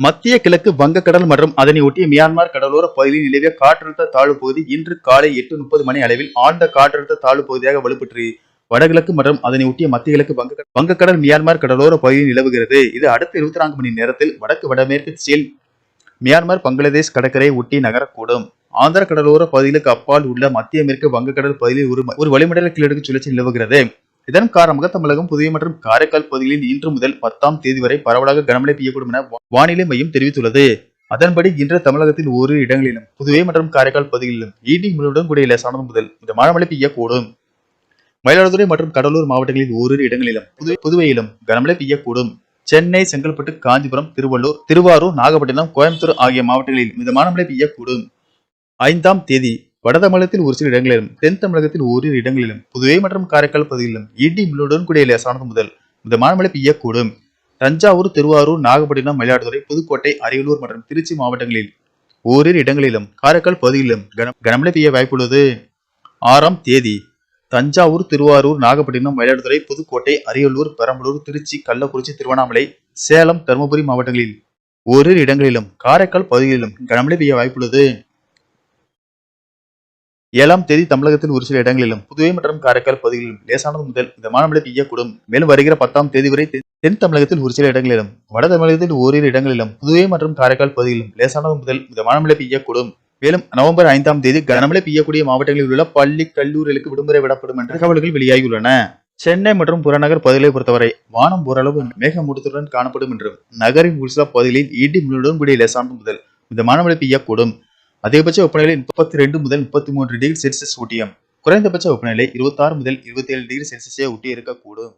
மத்திய கிழக்கு வங்கக்கடல் மற்றும் அதனை ஒட்டிய மியான்மர் கடலோர பகுதியில் நிலவிய காற்றழுத்த தாழ்வு பகுதி இன்று காலை எட்டு முப்பது மணி அளவில் ஆழ்ந்த காற்றழுத்த தாழ்வு பகுதியாக வலுப்பெற்று வடகிழக்கு மற்றும் அதனை ஒட்டிய மத்திய கிழக்கு வங்க வங்கக்கடல் மியான்மர் கடலோர பகுதியில் நிலவுகிறது. இது அடுத்த இருபத்தி நான்கு மணி நேரத்தில் வடக்கு வடமேற்கு சீல் மியான்மர் பங்களாதேஷ் கடற்கரை ஒட்டி நகரக்கூடும். ஆந்திர கடலோர பகுதிகளுக்கு அப்பால் உள்ள மத்திய மேற்கு வங்கக்கடல் பகுதியில் ஒரு ஒரு வளிமண்டல கிழக்கு சுழற்சி நிலவுகிறது. இதன் காரணமாக தமிழகம் புதுவை மற்றும் காரைக்கால் பகுதிகளில் இன்று முதல் பத்தாம் தேதி வரை பரவலாக கனமழை பெய்யக்கூடும் என வானிலை மையம் தெரிவித்துள்ளது. அதன்படி இன்று தமிழகத்தில் ஓரிரு இடங்களிலும் புதுவை மற்றும் காரைக்கால் பகுதிகளிலும் இடி முழுவதும் கூடிய லேசானது முதல் இந்த மழை பெய்யக்கூடும். மயிலாடுதுறை மற்றும் கடலூர் மாவட்டங்களில் ஓரிரு இடங்களிலும் புதுவை புதுவையிலும் கனமழை பெய்யக்கூடும். சென்னை செங்கல்பட்டு காஞ்சிபுரம் திருவள்ளூர் திருவாரூர் நாகப்பட்டினம் கோயம்புத்தூர் ஆகிய மாவட்டங்களில் மிதமான மழை பெய்யக்கூடும். ஐந்தாம் தேதி வட தமிழகத்தில் ஒரு சில இடங்களிலும் தென் தமிழகத்தில் ஓரிரு இடங்களிலும் புதுவை மற்றும் காரைக்கால் பகுதிகளிலும் இடி மின்னலுடன் கூடிய லேசானது முதல் மிதமான மழை பெய்யக்கூடும். தஞ்சாவூர் திருவாரூர் நாகப்பட்டினம் மயிலாடுதுறை புதுக்கோட்டை அரியலூர் மற்றும் திருச்சி மாவட்டங்களில் ஓரிரு இடங்களிலும் காரைக்கால் பகுதியிலும் கன- கனமழை பெய்ய வாய்ப்புள்ளது. ஆறாம் தேதி தஞ்சாவூர் திருவாரூர் நாகப்பட்டினம் மயிலாடுதுறை புதுக்கோட்டை அரியலூர் பெரம்பலூர் திருச்சி கள்ளக்குறிச்சி திருவண்ணாமலை சேலம் தருமபுரி மாவட்டங்களில் ஓரிரு இடங்களிலும் காரைக்கால் பகுதிகளிலும் கனமழை பெய்ய வாய்ப்புள்ளது. ஏழாம் தேதி தமிழகத்தில் ஒரு சில இடங்களிலும் புதுவை மற்றும் காரைக்கால் பகுதிகளிலும் லேசானது முதல் மிதமான மழை பெய்யக்கூடும். மேலும் வருகிற பத்தாம் தேதி வரை தென் தென் தமிழகத்தில் ஒரு சில இடங்களிலும் வட தமிழகத்தில் ஓரிரு இடங்களிலும் புதுவை மற்றும் காரைக்கால் பகுதிகளிலும் லேசானது முதல் மிதமான மழை பெய்யக்கூடும். மேலும் நவம்பர் ஐந்தாம் தேதி கனமழை பெய்யக்கூடிய மாவட்டங்களில் உள்ள பள்ளி கல்லூரிகளுக்கு விடுமுறை விடப்படும் என்ற தகவல்கள் வெளியாகியுள்ளன. சென்னை மற்றும் புறநகர் பகுதிகளை பொறுத்தவரை வானம் ஓரளவு மேகமூட்டத்துடன் காணப்படும் என்றும் நகரின் ஒரு பகுதிகளில் இடி மின்னலுடன் கூடிய லேசானது முதல் மிதமான மழை பெய்யக்கூடும். அதிகபட்ச வெப்பநிலை முப்பத்தி ரெண்டு முதல் முப்பத்தி மூன்று டிகிரி செல்சியஸ் ஊட்டியம். குறைந்தபட்ச வெப்பநிலை இருபத்தாறு முதல் இருபத்தி ஏழு டிகிரி செல்சியஸை ஒட்டி இருக்கக்கூடும்